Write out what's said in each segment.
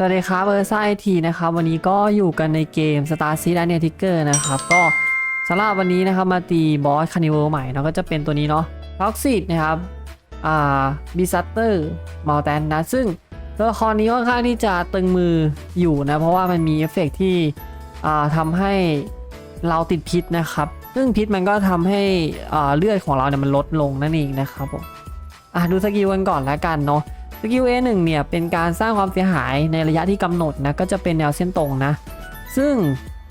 สวัสดีครับเออร์ซ่าไอทีนะครับวันนี้ก็อยู่กันในเกม Star c i t y และ n e t i c k e r นะครับก็สำหรับวันนี้นะครับมาตีบอสคานิเวลใหม่เนาะก็จะเป็นตัวนี้เนาะท็อกซิตนะครับอ่าบิซัตเตอร์ม l ลแตนนะซึ่งตัวละครนี้ค่อนข้างที่จะตึงมืออยู่นะ เพราะว่ามันมีเอฟเฟกต์ที่อ่าทำให้เราติดพิษนะครับ ซึ่งพิษมันก็ทำให้อ่าเลือดของเราเนี่ยมันลดลงนั่นเองนะครับผมอะดูสกิลกันก่อนแล้วกันเนาะ สกิล A1 เนี่ยเป็นการสร้างความเสียหายในระยะที่กำหนดนะก็จะเป็นแนวเส้นตรงนะ ซึ่ง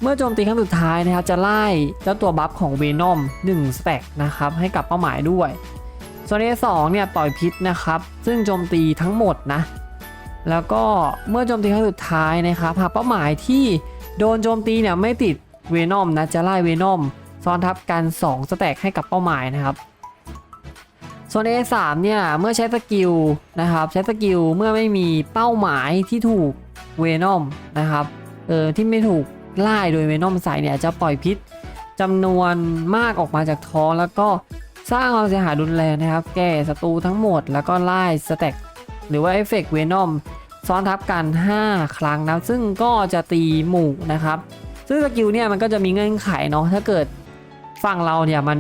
เมื่อโจมตีครั้งสุดท้ายนะครับจะไล่เจ้าตัวบัฟของเวนอม1สแต็กนะครับให้กับเป้าหมายด้วย ส่วน A2 เนี่ยปล่อยพิษนะครับซึ่งโจมตีทั้งหมดนะแล้วก็เมื่อโจมตีครั้งสุดท้ายนะครับหากเป้าหมายที่โดนโจมตีเนี่ยไม่ติดเวนอมนะจะไล่เวนอมซ้อนทับกัน2สแต็กให้กับเป้าหมายนะครับ ส่วน A3 เนี่ย เมื่อใช้สกิลนะครับ ใช้สกิลเมื่อไม่มีเป้าหมายที่ถูกเวนอมนะครับ เออที่ไม่ถูกไล่โดยเวนอมใส่เนี่ยจะปล่อยพิษจำนวนมากออกมาจากท้องแล้วก็สร้างความเสียหายรุนแรงนะครับ แก่ศัตรูทั้งหมดแล้วก็ไล่สแต็กหรือว่าเอฟเฟกต์เวนอมซ้อนทับกัน 5 ครั้งนะ ซึ่งก็จะตีหมู่นะครับ ซึ่งสกิลเนี่ยมันก็จะมีเงื่อนไขเนาะถ้าเกิดฝั่งเราเนี่ยมัน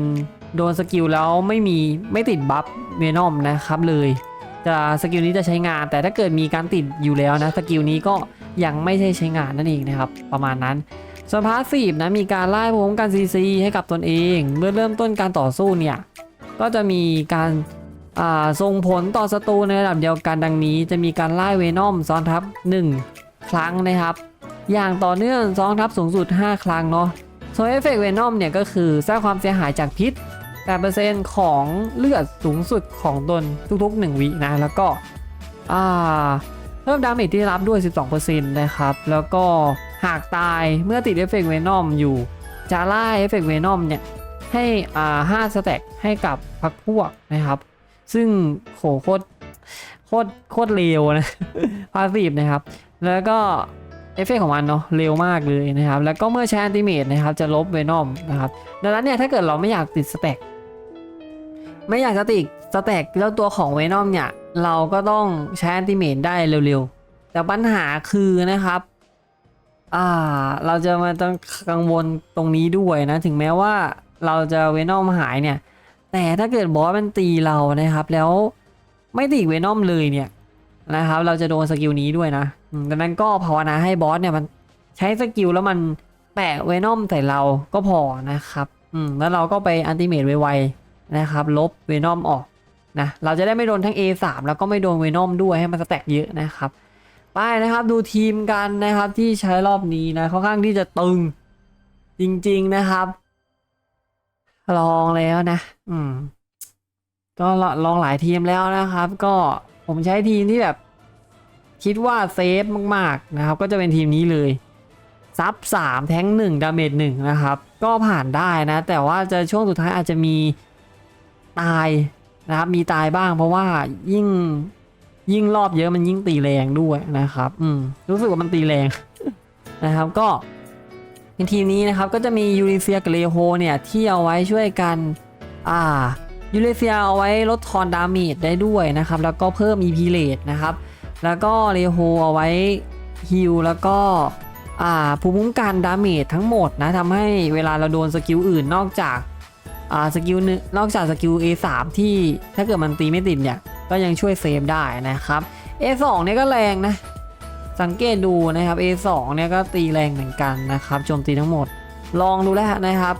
โดนสกิลแล้วไม่มีไม่ติดบัฟเวนอมนะครับเลยจะสกิลนี้จะใช้งาน แต่ถ้าเกิดมีการติดอยู่แล้วนะสกิลนี้ก็ยังไม่ใช่ใช้งานนั่นเองนะครับประมาณนั้นส่วนพาสซีฟนะมีการไล่พวงกันซีซีให้กับตนเองเมื่อเริ่มต้นการต่อสู้เนี่ยก็จะมีการอ่าส่งผลต่อศัตรูในระดับเดียวกันดังนี้ จะมีการไล่เวนอมซ้อนทับ 1 ครั้งนะครับ อย่างต่อเนื่องซ้อนทับสูงสุด 5 ครั้งเนาะส่วนเอฟเฟกต์เวนอมเนี่ยก็คือสร้างความเสียหายจากพิษ 8%ของเลือดสูงสุดของตนทุกๆ 1 วินะ แล้วก็เพิ่มดาเมจที่รับด้วย 12%นะครับ แล้วก็หากตายเมื่อติดเอฟเฟกต์เวนอมอยู่จะไล่เอฟเฟกต์เวนอมเนี่ย ให้อ่า5สแต็กให้กับพักพวกนะครับ ซึ่งโหโคตรโคตรโคตรเร็วนะพาสีฟนะครับ แล้วก็เอฟเฟกต์ของมันเนาะเร็วมากเลยนะครับ แล้วก็เมื่อใช้อันติเมตนะครับ จะลบเวนอมนะครับ ดังนั้นเนี่ย ถ้าเกิดเราไม่อยากติดสแต็ก ไม่อยากจะติดสแต็กแล้วตัวของเวนอมเนี่ย เราก็ต้องใช้อันติเมตได้เร็วๆ แต่ปัญหาคือนะครับ อ่า เราจะมาต้องกังวลตรงนี้ด้วยนะ ถึงแม้ว่าเราจะเวนอมหายเนี่ย แต่ถ้าเกิดบอสมันตีเรานะครับ แล้วไม่ติดเวนอมเลยเนี่ยนะครับ เราจะโดนสกิลนี้ด้วยนะดังนั้นก็ภาวนาให้บอสเนี่ยมันใช้สกิลแล้วมันแปะเวนอมใส่เราก็พอนะครับ อืม แล้วเราก็ไปอันติเมตไวๆ นะครับ ลบเวนอมออกนะเราจะได้ไม่โดนทั้ง A3 แล้วก็ไม่โดนเวนอมด้วยให้มันสแต็กเยอะนะครับ ไปนะครับดูทีมกันนะครับที่ใช้รอบนี้นะค่อนข้างที่จะตึงจริง ๆนะครับลองแล้วนะ อืม ก็ลองหลายทีมแล้วนะครับ ก็ผมใช้ทีมที่แบบ คิดว่าเซฟมากๆนะครับ ก็จะเป็นทีมนี้เลย ซับ3แท้ง1ดาเมจ1นะครับ ก็ผ่านได้นะ แต่ว่าจะช่วงสุดท้ายอาจจะมี ตายนะครับมีตายบ้างเพราะว่ายิ่งยิ่งรอบเยอะมันยิ่งตีแรงด้วยนะครับ อืมรู้สึกว่ามันตีแรงนะครับก็ในทีมนี้นะครับก็จะมียูริเซียกับเลโฮเนี่ยที่เอาไว้ช่วยกัน อ่ายูริเซียเอาไว้ลดทอนดาเมจได้ด้วยนะครับ แล้วก็เพิ่ม EP เลทนะครับ แล้วก็เลโฮเอาไว้ฮิลแล้วก็อ่าภูมิคุ้มกันดาเมจทั้งหมดนะทำให้เวลาเราโดนสกิลอื่นนอกจาก อ่าสกิลนึงนอกจากสกิล A3 ที่ถ้าเกิดมันตีไม่ติดเนี่ย ก็ยังช่วยเซฟได้นะครับ A2 เนี่ยก็แรงนะ สังเกตดูนะครับ A2 เนี่ยก็ตีแรงเหมือนกันนะครับโจมตีทั้งหมด ลองดูแล้วนะครับ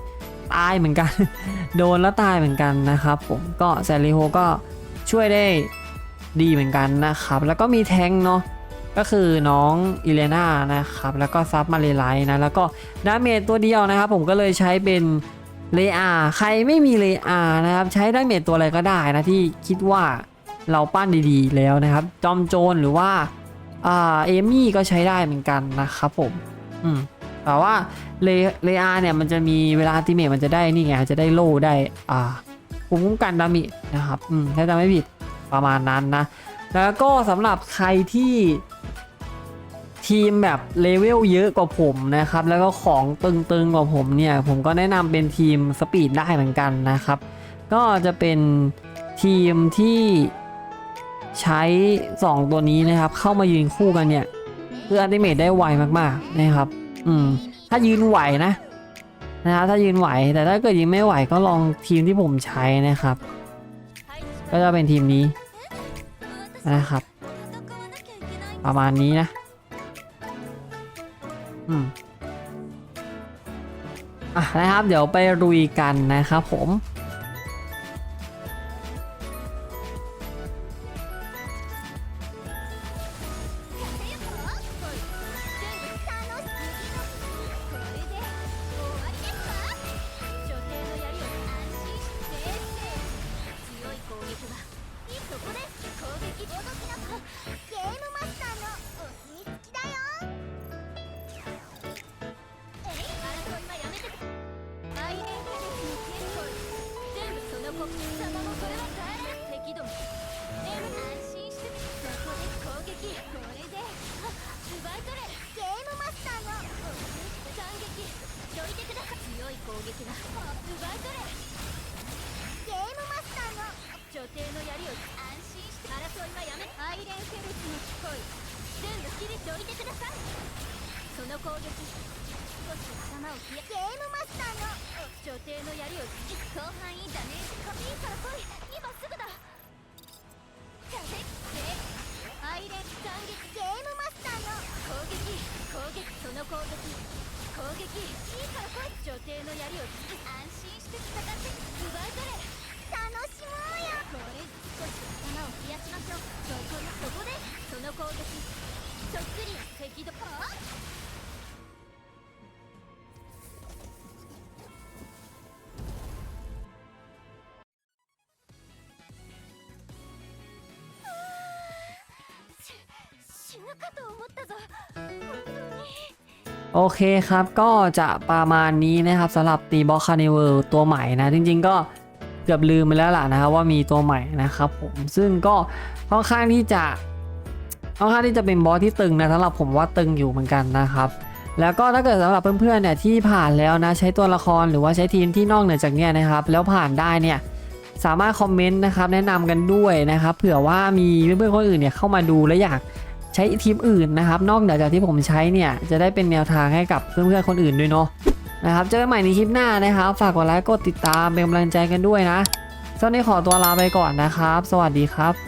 ตายเหมือนกัน โดนแล้วตายเหมือนกันนะครับผมก็แซริโฮก็ช่วยได้ดีเหมือนกันนะครับ แล้วก็มีแทงเนาะก็คือน้องอิเลนานะครับ แล้วก็ซับมาเลไลท์นะ แล้วก็ดาเมจตัวเดียวนะครับ ผมก็เลยใช้เป็น เลอาใครไม่มีเลอานะครับใช้ดาเมจตัวอะไรก็ได้นะที่คิดว่าเราปั้นดีๆแล้วนะครับ จอมโจรหรือว่าอ่าเอมี่ก็ใช้ได้เหมือนกันนะครับผมอืมแต่ว่าเลเลอาเนี่ยมันจะมีเวลาอัติเมทมันจะได้นี่ไงจะได้โล่ได้อ่าภูมิคุ้มกันดามินะครับอืมถ้าจำไม่ผิดประมาณนั้นนะแล้วก็สำหรับใครที่ ทีมแบบเลเวลเยอะกว่าผมนะครับ แล้วก็ของตึงๆกว่าผมเนี่ย ผมก็แนะนำเป็นทีมสปีดได้เหมือนกันนะครับ ก็จะเป็นทีมที่ใช้ 2 ตัวนี้นะครับ เข้ามายืนคู่กันเนี่ยคืออัติเมทได้ไวมากๆนะครับ อืม ถ้ายืนไหวนะนะครับถ้ายืนไหว แต่ถ้าเกิดยืนไม่ไหวก็ลองทีมที่ผมใช้นะครับ ก็จะเป็นทีมนี้นะครับ ประมาณนี้นะ อืมอะนะครับ เดี๋ยวไปรุยกันนะครับผม 部切りておいてくださいその攻撃少し頭を冷やゲームマスターの女帝の槍を広範囲ダメージいいから来い今すぐだ風でアイレン斬撃ゲームマスターの攻撃攻撃その攻撃攻撃いいから来い女帝の槍を安心して戦って奪い取れ楽しもうよこれ少し頭を冷やしましょうそこそこで โอเคครับก็จะประมาณนี้นะครับสำหรับตีบอคคาเนเวอร์ตัวใหม่นะจริง ๆ ก็เกือบลืมไปแล้วล่ะนะครับว่ามีตัวใหม่นะครับผมซึ่งก็ค่อนข้างที่จะ ค่อนข้างที่จะเป็นบอสที่ตึงนะสำหรับผมว่าตึงอยู่เหมือนกันนะครับแล้วก็ถ้าเกิดสำหรับเพื่อนๆเนี่ยที่ผ่านแล้วนะใช้ตัวละครหรือว่าใช้ทีมที่นอกเหนือจากเนี้ยนะครับแล้วผ่านได้เนี่ยสามารถคอมเมนต์นะครับแนะนำกันด้วยนะครับเผื่อว่ามีเพื่อนๆคนอื่นเนี่ยเข้ามาดูและอยากใช้ทีมอื่นนะครับนอกเหนือจากที่ผมใช้เนี่ยจะได้เป็นแนวทางให้กับเพื่อนๆคนอื่นด้วยเนาะนะครับเจอกันใหม่ในคลิปหน้านะครับฝากกดไลค์กดติดตามเป็นกำลังใจกันด้วยนะสำหรับวันนี้ขอตัวลาไปก่อนนะครับ สวัสดีครับ